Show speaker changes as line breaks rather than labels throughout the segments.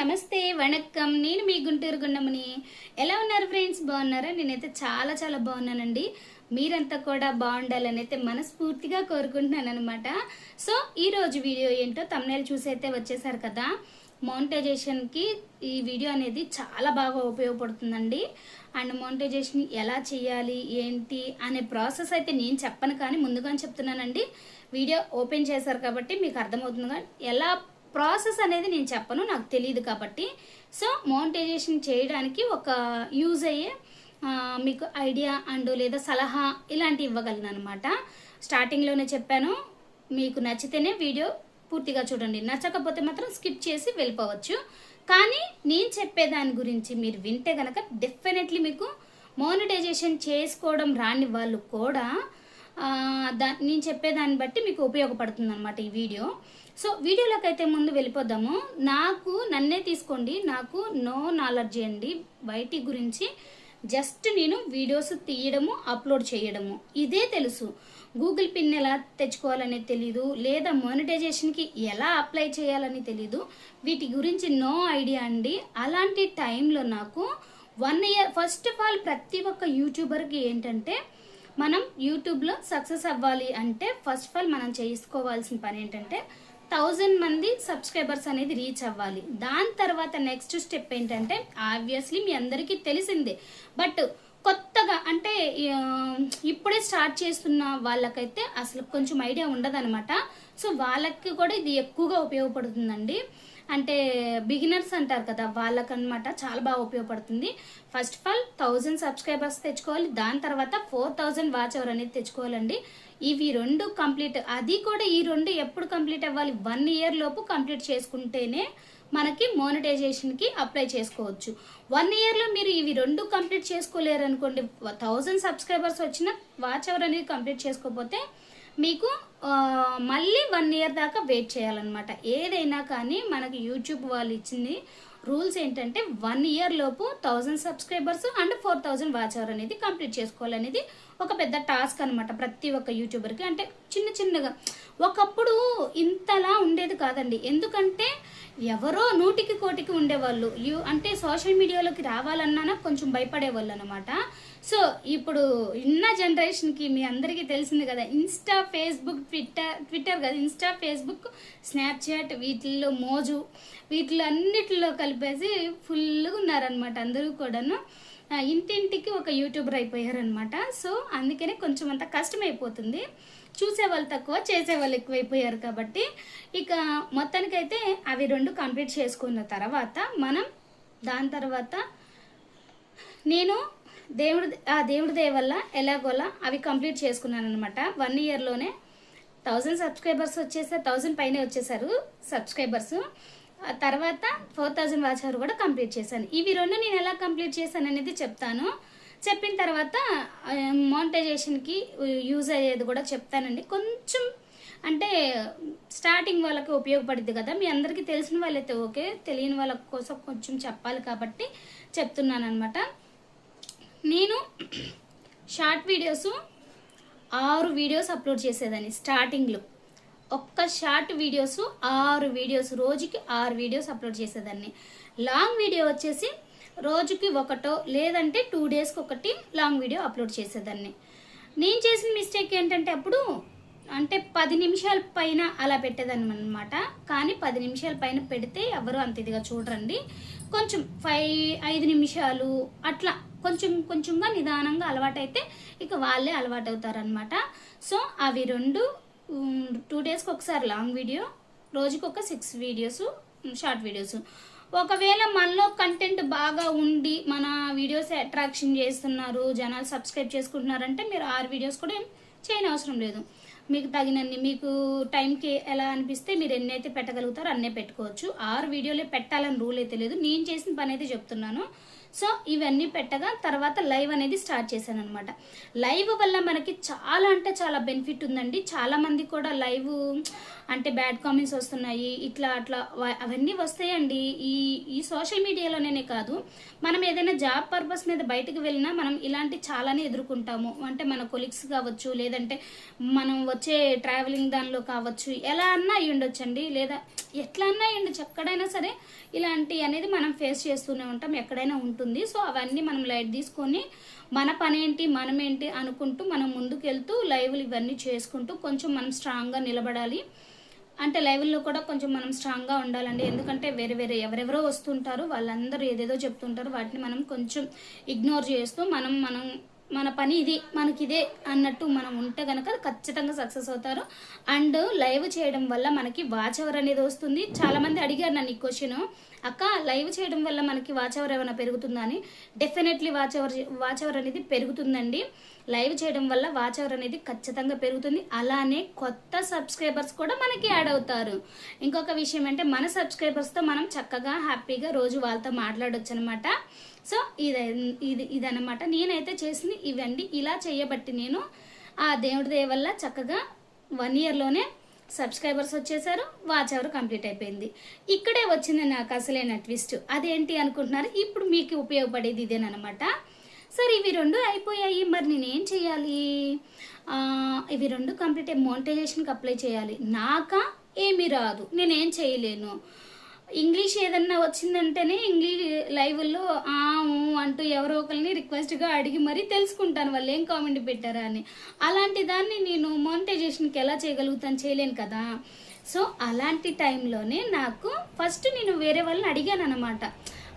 నమస్తే వణక్కం. నేను మీ గుంటూరు గుండమని ఎలా ఉన్నారు ఫ్రెండ్స్? బాగున్నారా? నేనైతే చాలా చాలా బాగున్నానండి. మీరంతా కూడా బాగుండాలని అయితే మనస్ఫూర్తిగా కోరుకుంటున్నాను అనమాట సో ఈ రోజు వీడియో ఏంటో తమ్నేలు చూసి అయితే వచ్చేసారు కదా. మౌంటైజేషన్కి ఈ వీడియో అనేది చాలా బాగా ఉపయోగపడుతుందండి. అండ్ మౌంటైజేషన్ ఎలా చేయాలి ఏంటి అనే ప్రాసెస్ అయితే నేను చెప్పను కానీ ముందుగానే చెప్తున్నానండి. వీడియో ఓపెన్ చేశారు కాబట్టి మీకు అర్థమవుతుంది కానీ ఎలా ప్రాసెస్ అనేది నేను చెప్పను నాకు తెలియదు కాబట్టి. సో మోనిటైజేషన్ చేయడానికి ఒక యూజ్ అయ్యే మీకు ఐడియా అండ్ లేదా సలహా ఇలాంటివి ఇవ్వగలను అనమాట స్టార్టింగ్లోనే చెప్పాను మీకు నచ్చితేనే వీడియో పూర్తిగా చూడండి. నచ్చకపోతే మాత్రం స్కిప్ చేసి వెళ్ళిపోవచ్చు. కానీ నేను చెప్పేదాని గురించి మీరు వింటే కనుక డెఫినెట్లీ మీకు మోనిటైజేషన్ చేసుకోవడం రాని వాళ్ళు కూడా దా నేను చెప్పేదాన్ని బట్టి మీకు ఉపయోగపడుతుంది అనమాట ఈ వీడియో. సో వీడియోలోకి అయితే ముందు వెళ్ళిపోదాము. నాకు నన్నే తీసుకోండి. నాకు నో నాలెడ్జ్ అండి. బయటి గురించి జస్ట్ నేను వీడియోస్ తీయడము అప్లోడ్ చేయడము. ఇదే తెలుసు. గూగుల్ పిన్ ఎలా తెచ్చుకోవాలని తెలీదు. లేదా మానిటైజేషన్కి ఎలా అప్లై చేయాలని తెలీదు. వీటి గురించి నో ఐడియా అండి. అలాంటి టైంలో నాకు one year first of all ప్రతి ఒక్క యూట్యూబర్కి ఏంటంటే మనం యూట్యూబ్లో సక్సెస్ అవ్వాలి అంటే ఫస్ట్ ఆఫ్ ఆల్ మనం చేసుకోవాల్సిన పని ఏంటంటే థౌజండ్ మంది సబ్స్క్రైబర్స్ అనేది రీచ్ అవ్వాలి. దాని తర్వాత నెక్స్ట్ స్టెప్ ఏంటంటే ఆబ్వియస్లీ మీ అందరికీ తెలిసిందే. బట్ కొత్తగా అంటే ఇప్పుడే స్టార్ట్ చేస్తున్న వాళ్ళకైతే అసలు కొంచెం ఐడియా ఉండదనమాట సో వాళ్ళకి కూడా ఇది ఎక్కువగా ఉపయోగపడుతుందండి. అంటే బిగినర్స్ అంటారు కదా వాళ్ళకనమాట చాలా బాగా ఉపయోగపడుతుంది. First of all thousand subscribers తెచ్చుకోవాలి. దాని తర్వాత ఫోర్ థౌజండ్ వాచ్ అవర్ అనేది తెచ్చుకోవాలండి. ఇవి రెండు కంప్లీట్ అది కూడా ఈ రెండు ఎప్పుడు కంప్లీట్ అవ్వాలి? వన్ ఇయర్ లోపు కంప్లీట్ చేసుకుంటేనే మనకి మోనిటైజేషన్కి అప్లై చేసుకోవచ్చు. వన్ ఇయర్లో మీరు ఇవి రెండు కంప్లీట్ చేసుకోలేరు అనుకోండి థౌజండ్ సబ్స్క్రైబర్స్ వచ్చిన వాచ్ అవర్ అనేది కంప్లీట్ చేసుకోకపోతే మీకు మళ్ళీ వన్ ఇయర్ దాకా వెయిట్ చేయాలన్నమాట. ఏదైనా కానీ మనకి యూట్యూబ్ వాళ్ళు ఇచ్చింది రూల్స్ ఏంటంటే వన్ ఇయర్ లోపు thousand subscribers and four thousand watch hour అనేది కంప్లీట్ చేసుకోవాలనేది ఒక పెద్ద టాస్క్ అనమాట ప్రతి ఒక్క యూట్యూబర్కి. అంటే చిన్న చిన్నగా. ఒకప్పుడు ఇంతలా ఉండేది కాదండి. ఎందుకంటే ఎవరో నూటికి కోటికి ఉండేవాళ్ళు. యూ అంటే సోషల్ మీడియాలోకి రావాలన్నా కొంచెం భయపడేవాళ్ళు అనమాట సో ఇప్పుడు ఉన్న జనరేషన్కి మీ అందరికీ తెలిసింది కదా ఇన్స్టా ఫేస్బుక్ ట్విట్టర్ ట్విట్టర్ కదా ఇన్స్టా ఫేస్బుక్ స్నాప్చాట్ వీటిల్లో మోజు వీటిలో అన్నిటిలో కలిపేసి ఫుల్గా ఉన్నారనమాట అందరూ కూడాను. ఇంటింటికి ఒక యూట్యూబర్ అయిపోయారనమాట సో అందుకనే కొంచెం అంత కష్టమైపోతుంది. చూసే వాళ్ళు తక్కువ చేసే వాళ్ళు ఎక్కువైపోయారు కాబట్టి. ఇక మొత్తానికైతే అవి రెండు కంప్లీట్ చేసుకున్న తర్వాత మనం దాని తర్వాత నేను దేవుడి ఆ దేవుడి దయ వల్ల ఎలాగోలా అవి కంప్లీట్ చేసుకున్నాను అనమాట వన్ ఇయర్లోనే థౌజండ్ సబ్స్క్రైబర్స్ వచ్చేసారు థౌజండ్ పైనే వచ్చేసారు సబ్స్క్రైబర్స్. తర్వాత ఫోర్ థౌజండ్ వాచ్ అవర్ కూడా కంప్లీట్ చేశాను. ఇవి రెండు నేను ఎలా కంప్లీట్ చేశాను అనేది చెప్తాను. చెప్పిన తర్వాత మోనిటైజేషన్కి యూజ్ అయ్యేది కూడా చెప్తానండి. కొంచెం అంటే స్టార్టింగ్ వాళ్ళకి ఉపయోగపడుద్ది కదా. మీ అందరికీ తెలిసిన వాళ్ళైతే ఓకే. తెలియని వాళ్ళ కోసం కొంచెం చెప్పాలి కాబట్టి చెప్తున్నాను అనమాట నేను షార్ట్ వీడియోస్ ఆరు వీడియోస్ అప్లోడ్ చేసేదాన్ని స్టార్టింగ్లో ఒక్క షార్ట్ వీడియోస్ ఆరు వీడియోస్ రోజుకి ఆరు వీడియోస్ అప్లోడ్ చేసేదాన్ని. లాంగ్ వీడియో వచ్చేసి రోజుకి ఒకటో లేదంటే టూ డేస్కి ఒకటి లాంగ్ వీడియో అప్లోడ్ చేసేదాన్ని. నేను చేసిన మిస్టేక్ ఏంటంటే అప్పుడు అంటే పది నిమిషాల పైన అలా పెట్టేదాన్ని అనమాట కానీ పది నిమిషాల పైన పెడితే ఎవరు అంత ఇదిగా చూడరండి. కొంచెం ఫైవ్ ఐదు నిమిషాలు అట్లా కొంచెం కొంచెంగా నిదానంగా అలవాటైతే ఇక వాళ్ళే అలవాటు అవుతారనమాట సో అవి రెండు టూ డేస్కి ఒకసారి లాంగ్ వీడియో రోజుకి ఒక సిక్స్ వీడియోస్ షార్ట్ వీడియోస్ ఒకవేళ మనలో కంటెంట్ బాగా ఉండి మన వీడియోస్ అట్రాక్షన్ చేస్తున్నారు జనాలు సబ్స్క్రైబ్ చేసుకుంటున్నారంటే మీరు ఆరు వీడియోస్ కూడా ఏం చేయని అవసరం లేదు. మీకు తగినన్ని మీకు టైంకి ఎలా అనిపిస్తే మీరు ఎన్ని అయితే పెట్టగలుగుతారో అన్నే పెట్టుకోవచ్చు. ఆరు వీడియోలే పెట్టాలని రూల్ అయితే లేదు. నేను చేసిన పని అయితే చెప్తున్నాను. సో ఇవన్నీ పెట్టగా తర్వాత లైవ్ అనేది స్టార్ట్ చేశాను అనమాట లైవ్ వల్ల మనకి చాలా అంటే చాలా బెనిఫిట్ ఉందండి. చాలా మంది కూడా లైవ్ అంటే బ్యాడ్ కామెంట్స్ వస్తున్నాయి ఇట్లా అట్లా అవన్నీ వస్తాయండి. ఈ ఈ సోషల్ మీడియాలోనే కాదు మనం ఏదైనా జాబ్ పర్పస్ మీద బయటకు వెళ్ళినా మనం ఇలాంటి చాలానే ఎదుర్కొంటాము. అంటే మన కొలీగ్స్ కావచ్చు లేదంటే మనం వచ్చే ట్రావెలింగ్ దానిలో కావచ్చు ఎలా అన్నా అయ్యి ఉండొచ్చండి లేదా ఎట్లా అన్నా అయ్యి ఉండొచ్చు ఎక్కడైనా సరే ఇలాంటి అనేది మనం ఫేస్ చేస్తూనే ఉంటాం ఎక్కడైనా ఉంటుంది. సో అవన్నీ మనం లైట్ తీసుకొని మన పని ఏంటి అనుకుంటూ మనం ముందుకెళ్తూ లైవ్లు ఇవన్నీ చేసుకుంటూ కొంచెం మనం స్ట్రాంగ్గా నిలబడాలి. అంటే లైవ్లో కూడా కొంచెం మనం స్ట్రాంగ్గా ఉండాలండి. ఎందుకంటే వేరే వేరే ఎవరెవరో వస్తుంటారు వాళ్ళందరూ ఏదేదో చెప్తుంటారు. వాటిని మనం కొంచెం ఇగ్నోర్ చేస్తూ మనం మనం మన పని ఇది మనకిదే అన్నట్టు మనం ఉంటే కనుక ఖచ్చితంగా సక్సెస్ అవుతారు. అండ్ లైవ్ చేయడం వల్ల మనకి వాచ్ అవర్ అనేది వస్తుంది. చాలా మంది అడిగారు నన్ను ఈ క్వశ్చన్. అక్క లైవ్ చేయడం వల్ల మనకి వాచ్ అవర్ ఏమైనా పెరుగుతుందా అని? Definitely watch hour watch hour అనేది పెరుగుతుందండి. లైవ్ చేయడం వల్ల వాచ్ అవర్ అనేది ఖచ్చితంగా పెరుగుతుంది. అలానే కొత్త సబ్స్క్రైబర్స్ కూడా మనకి యాడ్ అవుతారు. ఇంకొక విషయం అంటే మన సబ్స్క్రైబర్స్తో మనం చక్కగా హ్యాపీగా రోజు వాళ్ళతో మాట్లాడొచ్చు అనమాట సో ఇది ఇది ఇదనమాట నేనైతే చేసింది ఇవండి. ఇలా చేయబట్టి నేను ఆ దేవుడి దయ వల్ల చక్కగా వన్ ఇయర్లోనే సబ్స్క్రైబర్స్ వచ్చేసారు వాచ్ అవర్ కంప్లీట్ అయిపోయింది. ఇక్కడే వచ్చింది నాకు అసలైన ట్విస్ట్. అదేంటి అనుకుంటున్నారు? ఇప్పుడు మీకు ఉపయోగపడేది ఇదేనమాట సరే ఇవి రెండు అయిపోయాయి. మరి నేనేం చేయాలి? ఇవి రెండు కంప్లీట్ మోనిటైజేషన్కి అప్లై చేయాలి. నాకా? ఏమీ రాదు. నేనేం చేయలేను. ఇంగ్లీష్ ఏదన్నా వచ్చిందంటేనే ఇంగ్లీష్ లైవ్లో ఆ ఊ అంటూ ఎవరో ఒకరిని రిక్వెస్ట్గా అడిగి మరీ తెలుసుకుంటాను. వాళ్ళు ఏం కామెంట్ పెట్టారా అని. అలాంటి దాన్ని నేను మోనిటైజేషన్కి ఎలా చేయగలుగుతాను చేయలేను కదా. సో అలాంటి టైంలోనే నాకు ఫస్ట్ నేను వేరే వాళ్ళని అడిగాను అనమాట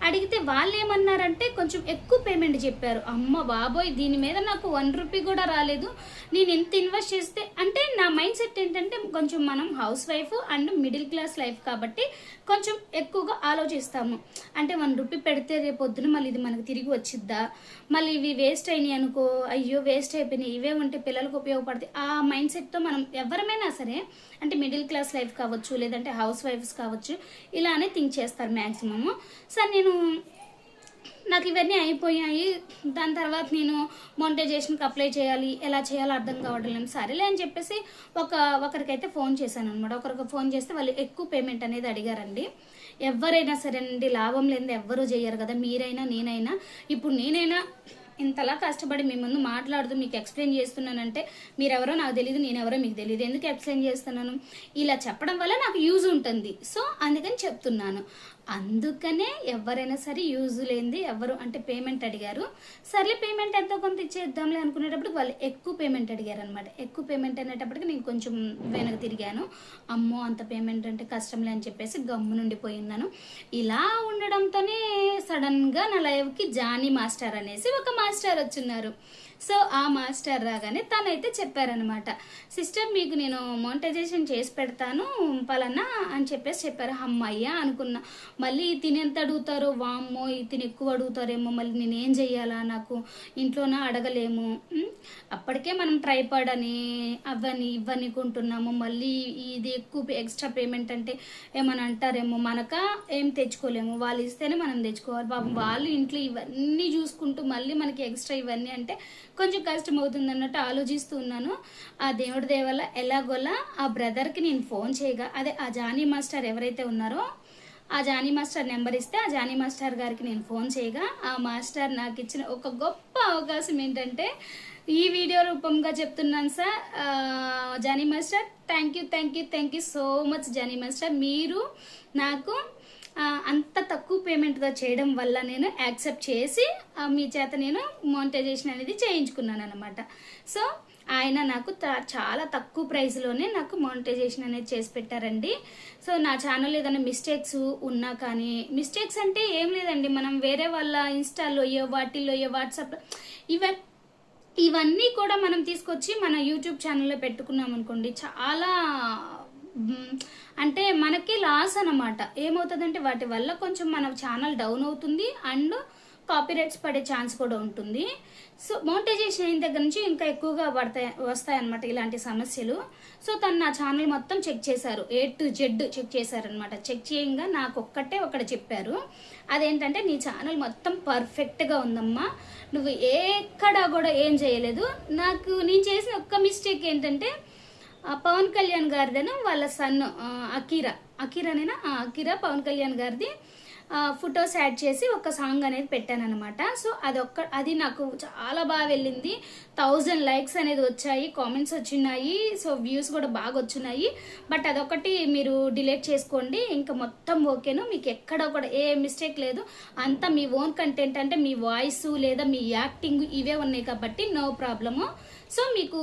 అడిగితే వాళ్ళు ఏమన్నారంటే కొంచెం ఎక్కువ పేమెంట్ చెప్పారు. అమ్మ బాబోయ్ దీని మీద నాకు వన్ రూపీ కూడా రాలేదు. నేను ఎంత ఇన్వెస్ట్ చేస్తే అంటే నా మైండ్ సెట్ ఏంటంటే కొంచెం మనం housewife and middle class life కాబట్టి కొంచెం ఎక్కువగా ఆలోచిస్తాము. అంటే వన్ రూపీ పెడితే రేపొద్దున మళ్ళీ ఇది మనకు తిరిగి వచ్చిద్దా? మళ్ళీ ఇవి వేస్ట్ అయినాయి అనుకో అయ్యో వేస్ట్ అయిపోయినాయి. ఇవే ఉంటే పిల్లలకు ఉపయోగపడతాయి. ఆ మైండ్ సెట్తో మనం ఎవరమైనా సరే అంటే మిడిల్ క్లాస్ లైఫ్ కావచ్చు లేదంటే హౌస్ వైఫ్స్ కావచ్చు ఇలానే థింక్ చేస్తారు మ్యాక్సిమము సార్ నేను నాకు ఇవన్నీ అయిపోయాయి. దాని తర్వాత నేను మోనిటైజేషన్కి అప్లై చేయాలి ఎలా చేయాలో అర్థం కావడం లేదు సరేలే అని చెప్పేసి ఒక ఒకరికైతే ఫోన్ చేశాను అనమాట ఒకరికి ఫోన్ చేస్తే వాళ్ళు ఎక్కువ పేమెంట్ అనేది అడిగారండి. ఎవరైనా సరేనండి లాభం లేనిది ఎవ్వరూ చేయరు కదా మీరైనా నేనైనా. ఇప్పుడు నేనైనా ఇంతలా కష్టపడి మీ ముందు మాట్లాడుతూ మీకు ఎక్స్ప్లెయిన్ చేస్తున్నానంటే మీరెవరో నాకు తెలియదు నేనెవరో మీకు తెలియదు ఎందుకు ఎక్స్ప్లెయిన్ చేస్తున్నాను? ఇలా చెప్పడం వల్ల నాకు యూజ్ ఉంటుంది. సో అందుకని చెప్తున్నాను. అందుకనే ఎవరైనా సరే యూజ్ లేనిది ఎవరు అంటే పేమెంట్ అడిగారు. సర్లే పేమెంట్ ఎంతో కొంత ఇచ్చేద్దాంలే అనుకునేటప్పుడు వాళ్ళు ఎక్కువ పేమెంట్ అడిగారు అనమాట ఎక్కువ పేమెంట్ అనేటప్పటికి నేను కొంచెం వెనక తిరిగాను. అమ్మో అంత పేమెంట్ అంటే కష్టంలే అని చెప్పేసి గమ్ము నుండి పోయిందాను ఇలా ఉండడంతోనే సడన్గా నా లైవ్కి జానీ మాస్టర్ అనేసి ఒక మాస్టర్ వచ్చున్నారు. సో ఆ మాస్టర్ రాగానే తనైతే చెప్పారనమాట సిస్టర్ మీకు నేను మోనిటైజేషన్ చేసి పెడతాను పలానా అని చెప్పేసి చెప్పారు. అమ్మయ్య అనుకున్నా. మళ్ళీ తినేంత అడుగుతారో వామ్మో తిని ఎక్కువ అడుగుతారేమో మళ్ళీ నేనేం చెయ్యాలా నాకు? ఇంట్లోన అడగలేము. అప్పటికే మనం ట్రైపాడ్ అని అవన్నీ ఇవన్నీ కొంటున్నాము. మళ్ళీ ఇది ఎక్కువ ఎక్స్ట్రా పేమెంట్ అంటే ఏమని అంటారేమో మనక ఏం తెచ్చుకోలేము. వాళ్ళు ఇస్తేనే మనం తెచ్చుకోవాలి. పాపం వాళ్ళు ఇంట్లో ఇవన్నీ చూసుకుంటూ మళ్ళీ మనకి ఎక్స్ట్రా ఇవన్నీ అంటే కొంచెం కష్టం అవుతుంది అన్నట్టు ఆలోచిస్తూ ఉన్నాను. ఆ దేవుడి దేవల్ల ఎలాగోలా ఆ బ్రదర్కి నేను ఫోన్ చేయగా అదే ఆ జానీ మాస్టర్ ఎవరైతే ఉన్నారో ఆ జానీ మాస్టర్ నెంబర్ ఇస్తే ఆ జానీ మాస్టర్ గారికి నేను ఫోన్ చేయగా ఆ మాస్టర్ నాకు ఇచ్చిన ఒక గొప్ప అవకాశం ఏంటంటే ఈ వీడియో రూపంగా చెప్తున్నాను sir. Jani master thank you thank you thank you so much Jani master. మీరు నాకు అంత తక్కువ పేమెంట్తో చేయడం వల్ల నేను యాక్సెప్ట్ చేసి ఆ, మీ చేత నేను మోనిటైజేషన్ అనేది చేయించుకున్నాను అనమాట సో ఆయన నాకు చాలా తక్కువ ప్రైస్లోనే నాకు మోనిటైజేషన్ అనేది చేసి పెట్టారండి. సో నా ఛానల్ ఏదైనా మిస్టేక్స్ ఉన్నా కానీ మిస్టేక్స్ అంటే ఏం లేదండి. మనం వేరే వాళ్ళ ఇన్స్టాలోయో వాటిల్లోయో వాట్సాప్ ఇవ ఇవన్నీ కూడా మనం తీసుకొచ్చి మన యూట్యూబ్ ఛానల్లో పెట్టుకున్నాం అనుకోండి చాలా అంటే మనకి లాస్ అనమాట ఏమవుతుందంటే వాటి వల్ల కొంచెం మన ఛానల్ డౌన్ అవుతుంది అండ్ కాపీరైట్స్ పడే ఛాన్స్ కూడా ఉంటుంది. సో మోనిటైజేషన్ అయిన దగ్గర నుంచి ఇంకా ఎక్కువగా పడతాయి వస్తాయన్నమాట ఇలాంటి సమస్యలు. సో తను నా ఛానల్ మొత్తం చెక్ చేశారు. ఏ టు జెడ్ చెక్ చేశారనమాట చెక్ చేయంగా నాకు ఒక్కటే ఒకటి చెప్పారు. అదేంటంటే నీ ఛానల్ మొత్తం పర్ఫెక్ట్గా ఉందమ్మా. నువ్వు ఎక్కడా కూడా ఏం చేయలేదు. నాకు నేను చేసిన ఒక్క మిస్టేక్ ఏంటంటే పవన్ కళ్యాణ్ గారిదేనా వాళ్ళ సన్ అకీరా అకీరానేనా అకీరా పవన్ కళ్యాణ్ గారిది ఫొటోస్ యాడ్ చేసి ఒక సాంగ్ అనేది పెట్టాను అనమాట సో అదొక్క అది నాకు చాలా బాగా వెళ్ళింది. థౌజండ్ లైక్స్ అనేది వచ్చాయి కామెంట్స్ వచ్చినాయి సో వ్యూస్ కూడా బాగా వచ్చినాయి బట్ అదొకటి మీరు డిలీట్ చేసుకోండి ఇంకా మొత్తం ఓకేను మీకు ఎక్కడ కూడా ఏ మిస్టేక్ లేదు. అంతా మీ ఓన్ కంటెంట్ అంటే మీ వాయిస్ లేదా మీ యాక్టింగ్ ఇవే ఉన్నాయి కాబట్టి నో ప్రాబ్లము సో మీకు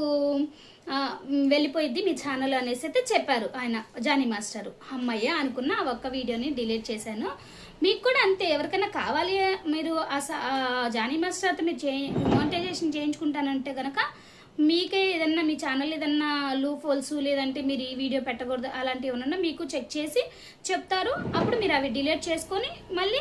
వెళ్ళిపోయిద్ది మీ ఛానల్ అనేసి అయితే చెప్పారు ఆయన జానీ మాస్టరు. అమ్మయ్య అనుకున్న ఆ ఒక్క వీడియోని డిలీట్ చేశాను. మీకు కూడా అంతే ఎవరికైనా కావాలి మీరు ఆ స- ఆ జానీ మీరు చే మోనిటైజేషన్ చేయించుకుంటానంటే కనుక మీకే ఏదన్నా మీ ఛానల్ ఏదన్నా లూప్ హోల్స్ లేదంటే మీరు ఈ వీడియో పెట్టకూడదు అలాంటివి ఏమన్నా మీకు చెక్ చేసి చెప్తారు. అప్పుడు మీరు అవి డిలీట్ చేసుకొని మళ్ళీ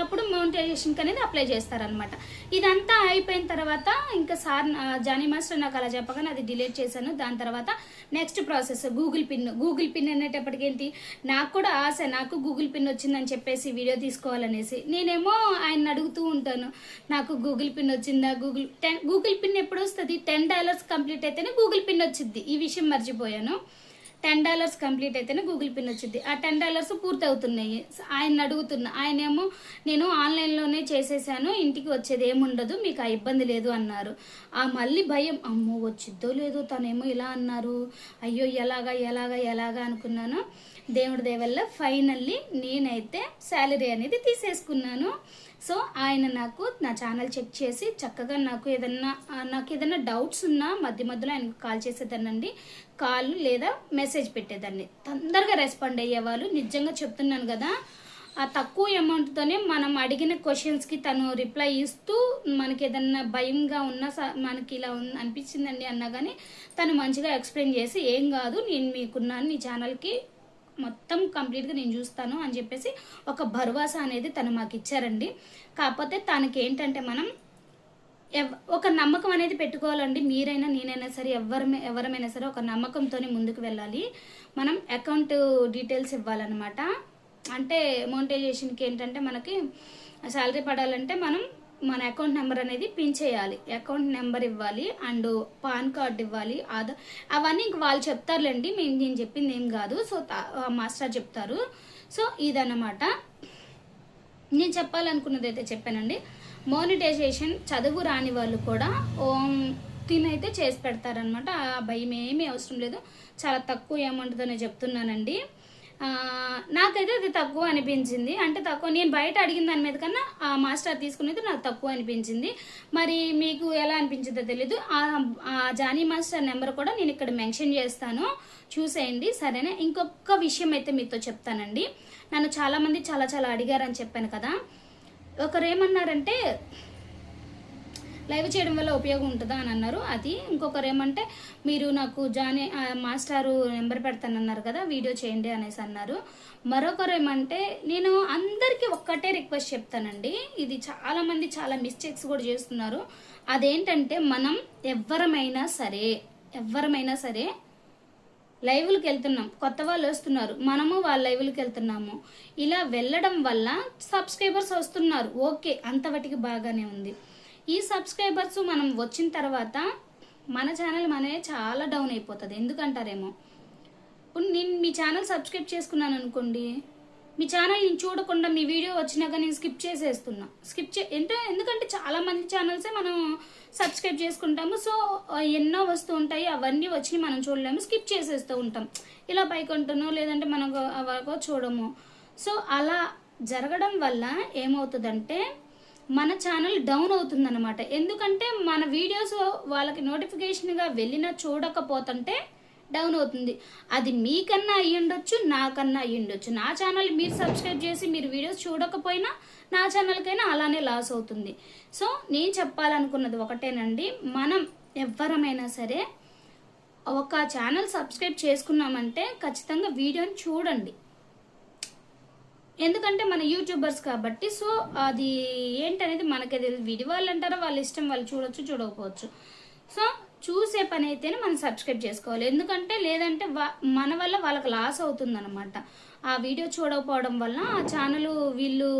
అప్పుడు మౌంటైజేషన్కి అనేది అప్లై చేస్తారనమాట ఇదంతా అయిపోయిన తర్వాత ఇంకా సార్ జానీ మాస్టర్ నాకు అలా చెప్పగానే అది డిలీట్ చేశాను. దాని తర్వాత next process Google pin. Google pin అనేటప్పటికి ఏంటి? నాకు కూడా ఆశ నాకు గూగుల్ పిన్ వచ్చిందని చెప్పేసి వీడియో తీసుకోవాలనేసి. నేనేమో ఆయన అడుగుతూ ఉంటాను నాకు గూగుల్ పిన్ వచ్చిందా? గూగుల్ టెన్ గూగుల్ పిన్ ఎప్పుడు వస్తుంది? టెన్ డాలర్స్ కంప్లీట్ అయితేనే గూగుల్ పిన్ వచ్చింది ఈ విషయం మర్చిపోయాను. టెన్ డాలర్స్ కంప్లీట్ అయితేనే గూగుల్ పిన్ వచ్చింది. ఆ టెన్ డాలర్స్ పూర్తి అవుతున్నాయి ఆయన అడుగుతున్నా ఆయనేమో నేను ఆన్లైన్లోనే చేసేసాను ఇంటికి వచ్చేది ఏముండదు మీకు ఆ ఇబ్బంది లేదు అన్నారు. ఆ మళ్ళీ భయం అమ్మో వచ్చిద్దో లేదో తనేమో ఇలా అన్నారు. అయ్యో ఎలాగా ఎలాగా ఎలాగా అనుకున్నాను. దేవుడి దేవల్ల ఫైనల్లీ నేనైతే శాలరీ అనేది తీసేసుకున్నాను. సో ఆయన నాకు నా ఛానల్ చెక్ చేసి చక్కగా నాకు ఏదన్నా నాకు ఏదన్నా డౌట్స్ ఉన్నా మధ్య మధ్యలో ఆయనకు కాల్ చేసేదానండి కాల్ లేదా మెసేజ్ పెట్టేదాన్ని. తొందరగా రెస్పాండ్ అయ్యేవాళ్ళు. నిజంగా చెప్తున్నాను కదా ఆ తక్కువ అమౌంట్తోనే మనం అడిగిన క్వశ్చన్స్కి తను రిప్లై ఇస్తూ మనకి ఏదన్నా భయంగా ఉన్నా స- మనకి ఇలా అనిపించిందండి అన్నా కానీ తను మంచిగా ఎక్స్ప్లెయిన్ చేసి ఏం కాదు నేను మీకున్నాను మీ ఛానల్కి మొత్తం కంప్లీట్గా నేను చూస్తాను అని చెప్పేసి ఒక భరోసా అనేది తను మాకు ఇచ్చారండి. కాకపోతే తనకి ఏంటంటే మనం ఎవ్ ఒక నమ్మకం అనేది పెట్టుకోవాలండి. మీరైనా నేనైనా సరే ఎవరి ఎవరమైనా సరే ఒక నమ్మకంతో ముందుకు వెళ్ళాలి. మనం అకౌంట్ డీటెయిల్స్ ఇవ్వాలన్నమాట. అంటే మోనిటైజేషన్కి ఏంటంటే మనకి శాలరీ పడాలంటే మనం మన అకౌంట్ నెంబర్ అనేది పిన్ చేయాలి. అకౌంట్ నెంబర్ ఇవ్వాలి అండ్ పాన్ కార్డ్ ఇవ్వాలి ఆధార్ అవన్నీ ఇంక వాళ్ళు చెప్తారులేండి. మేము నేను చెప్పింది ఏం కాదు. సో మాస్టర్ చెప్తారు. సో ఇదన్నమాట. నేను చెప్పాలనుకున్నది అయితే చెప్పానండి. మోనిటైజేషన్ చదువు రాని వాళ్ళు కూడా ఓం తినైతే చేసి పెడతారనమాట ఆ భయం ఏమీ అవసరం లేదు. చాలా తక్కువ అమౌంట్తోనే చెప్తున్నానండి. నాకైతే అది తక్కువ అనిపించింది. అంటే తక్కువ నేను బయట అడిగిన దాని మీద కన్నా ఆ మాస్టర్ తీసుకునేది నాకు తక్కువ అనిపించింది. మరి మీకు ఎలా అనిపించిందో తెలీదు. ఆ ఆ జానీ మాస్టర్ నెంబర్ కూడా నేను ఇక్కడ మెన్షన్ చేస్తాను. చూసేయండి సరేనా? ఇంకొక విషయం అయితే మీతో చెప్తానండి. నన్ను చాలామంది చాలా చాలా అడిగారని చెప్పాను కదా. ఒకరు ఏమన్నారంటే లైవ్ చేయడం వల్ల ఉపయోగం ఉంటుందా అని అన్నారు. అది ఇంకొకరు ఏమంటే మీరు నాకు జానీ మాస్టారు నెంబర్ పెడతానన్నారు కదా వీడియో చేయండి అనేసి అన్నారు. మరొకరు ఏమంటే నేను అందరికీ ఒక్కటే రిక్వెస్ట్ చెప్తానండి. ఇది చాలామంది చాలా మిస్టేక్స్ కూడా చేస్తున్నారు. అదేంటంటే మనం ఎవ్వరమైనా సరే ఎవ్వరమైనా సరే లైవ్లకు వెళ్తున్నాం. కొత్త వాళ్ళు వస్తున్నారు. మనము వాళ్ళ లైవ్లకు వెళ్తున్నాము. ఇలా వెళ్ళడం వల్ల సబ్స్క్రైబర్స్ వస్తున్నారు. ఓకే అంతవటికి బాగానే ఉంది. ఈ సబ్స్క్రైబర్స్ మనం వచ్చిన తర్వాత మన ఛానల్ మనే చాలా డౌన్ అయిపోతుంది. ఎందుకంటారేమో? ఇప్పుడు నేను మీ ఛానల్ సబ్స్క్రైబ్ చేసుకున్నాను అనుకోండి మీ ఛానల్ నేను చూడకుండా మీ వీడియో వచ్చినాక నేను స్కిప్ చేసేస్తున్నా. స్కిప్ చే అంటే ఎందుకంటే చాలా మంది ఛానల్సే మనం సబ్స్క్రైబ్ చేసుకుంటాము. సో ఎన్నో వస్తూ ఉంటాయి. అవన్నీ వచ్చి మనం చూడలేము. స్కిప్ చేసేస్తూ ఉంటాం. ఇలా పైకుంటునో లేదంటే మనం అవగో చూడము. సో అలా జరగడం వల్ల ఏమవుతుందంటే మన ఛానల్ డౌన్ అవుతుందన్నమాట. ఎందుకంటే మన వీడియోస్ వాళ్ళకి నోటిఫికేషన్గా వెళ్ళినా చూడకపోతుంటే డౌన్ అవుతుంది. అది మీకన్నా అయ్యి ఉండొచ్చు నాకన్నా అయ్యి ఉండొచ్చు. నా ఛానల్ మీరు సబ్స్క్రైబ్ చేసి మీరు వీడియోస్ చూడకపోయినా నా ఛానల్కైనా అలానే లాస్ అవుతుంది. సో నేను చెప్పాలనుకున్నది ఒకటేనండి. మనం ఎవ్వరమైనా సరే ఒక ఛానల్ సబ్స్క్రైబ్ చేసుకున్నామంటే ఖచ్చితంగా వీడియోని చూడండి. ఎందుకంటే మన యూట్యూబర్స్ కాబట్టి సో అది ఏంటనేది మనకే తెలియదు విడి వాళ్ళు అంటారా వాళ్ళ ఇష్టం వాళ్ళు చూడొచ్చు చూడకపోవచ్చు. సో చూసే పని అయితేనే మనం సబ్స్క్రైబ్ చేసుకోవాలి. ఎందుకంటే లేదంటే వా- మన వల్ల వాళ్ళకి లాస్ అవుతుందన్నమాట. ఆ వీడియో చూడకపోవడం వల్ల ఆ ఛానల్ వీళ్ళు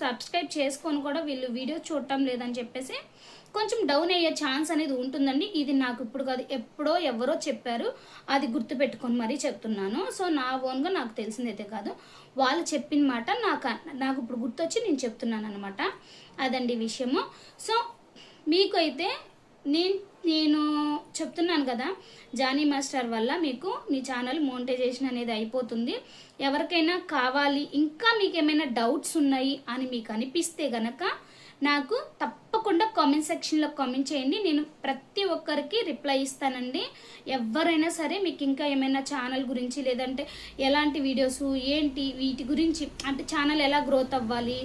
సబ్స్క్రైబ్ చేసుకొని కూడా వీళ్ళు వీడియో చూడటం లేదని చెప్పేసి కొంచెం డౌన్ అయ్యే ఛాన్స్ అనేది ఉంటుందండి. ఇది నాకు ఇప్పుడు కాదు ఎప్పుడో ఎవరో చెప్పారు. అది గుర్తుపెట్టుకొని మరీ చెప్తున్నాను. సో నా ఓన్గా నాకు తెలిసిందైతే కాదు. వాళ్ళు చెప్పిన మాట నాకు నాకు ఇప్పుడు గుర్తొచ్చి నేను చెప్తున్నాను అనమాట అదండి విషయము. సో మీకు అయితే నేను నేను చెప్తున్నాను కదా జానీ మాస్టర్ వల్ల మీకు మీ ఛానల్ మోనిటైజేషన్ అనేది అయిపోతుంది. ఎవరికైనా కావాలి ఇంకా మీకు ఏమైనా డౌట్స్ ఉన్నాయి అని మీకు అనిపిస్తే గనక నాకు తప్పకుండా కామెంట్ సెక్షన్లో కామెంట్ చేయండి. నేను ప్రతి ఒక్కరికి రిప్లై ఇస్తానండి. ఎవరైనా సరే మీకు ఇంకా ఏమైనా ఛానల్ గురించి లేదంటే ఎలాంటి వీడియోస్ ఏంటి వీటి గురించి అంటే ఛానల్ ఎలా గ్రోత్ అవ్వాలి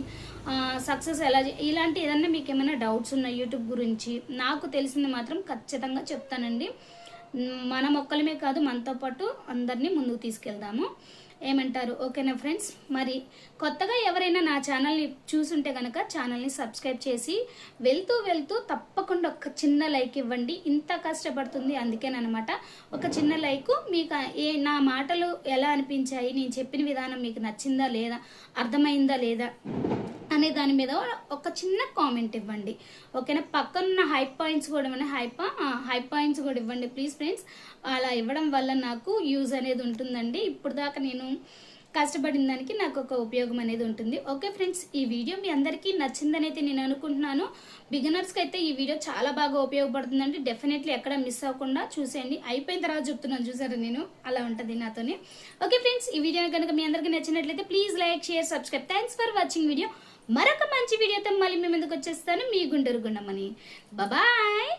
సక్సెస్ ఎలా ఇలాంటి ఏదన్నా మీకు ఏమైనా డౌట్స్ ఉన్నాయి యూట్యూబ్ గురించి నాకు తెలిసింది మాత్రం ఖచ్చితంగా చెప్తానండి. మన మొక్కలమే కాదు మనతో పాటు అందరినీ ముందుకు తీసుకెళ్దాము. ఏమంటారు? ఓకేనా ఫ్రెండ్స్? మరి కొత్తగా ఎవరైనా నా ఛానల్ని చూసుంటే కనుక ఛానల్ని సబ్స్క్రైబ్ చేసి వెళ్తూ వెళ్తూ తప్పకుండా ఒక చిన్న లైక్ ఇవ్వండి. ఇంత కష్టపడుతుంది అందుకేనమాట ఒక చిన్న లైక్ మీకు ఏ నా మాటలు ఎలా అనిపించాయి? నేను చెప్పిన విధానం మీకు నచ్చిందా లేదా? అర్థమైందా లేదా? అనే దాని మీద ఒక చిన్న కామెంట్ ఇవ్వండి. ఓకేనా పక్కనున్న హై పాయింట్స్ కూడా ఇవ్వండి హై హై పాయింట్స్ కూడా ఇవ్వండి ప్లీజ్ ఫ్రెండ్స్ అలా ఇవ్వడం వల్ల నాకు యూజ్ అనేది ఉంటుందండి. ఇప్పుడు దాకా నేను కష్టపడిన దానికి నాకు ఒక ఉపయోగం అనేది ఉంటుంది. ఓకే ఫ్రెండ్స్ ఈ వీడియో మీ అందరికీ నచ్చిందని అయితే నేను అనుకుంటున్నాను. బిగినర్స్కి అయితే ఈ వీడియో చాలా బాగా ఉపయోగపడుతుందండి. డెఫినెట్లీ ఎక్కడ మిస్ అవ్వకుండా చూసేయండి. అయిపోయిన తర్వాత చెప్తున్నాను. చూసారా నేను? అలా ఉంటుంది నాతోనే. ఓకే ఫ్రెండ్స్ ఈ వీడియో కనుక మీ అందరికీ నచ్చినట్లయితే please like share subscribe thanks for watching video మరొక మంచి వీడియోతో మళ్ళీ మేము ఎందుకు వచ్చేస్తాను. మీ గుంటూరు గుండమని బాయ్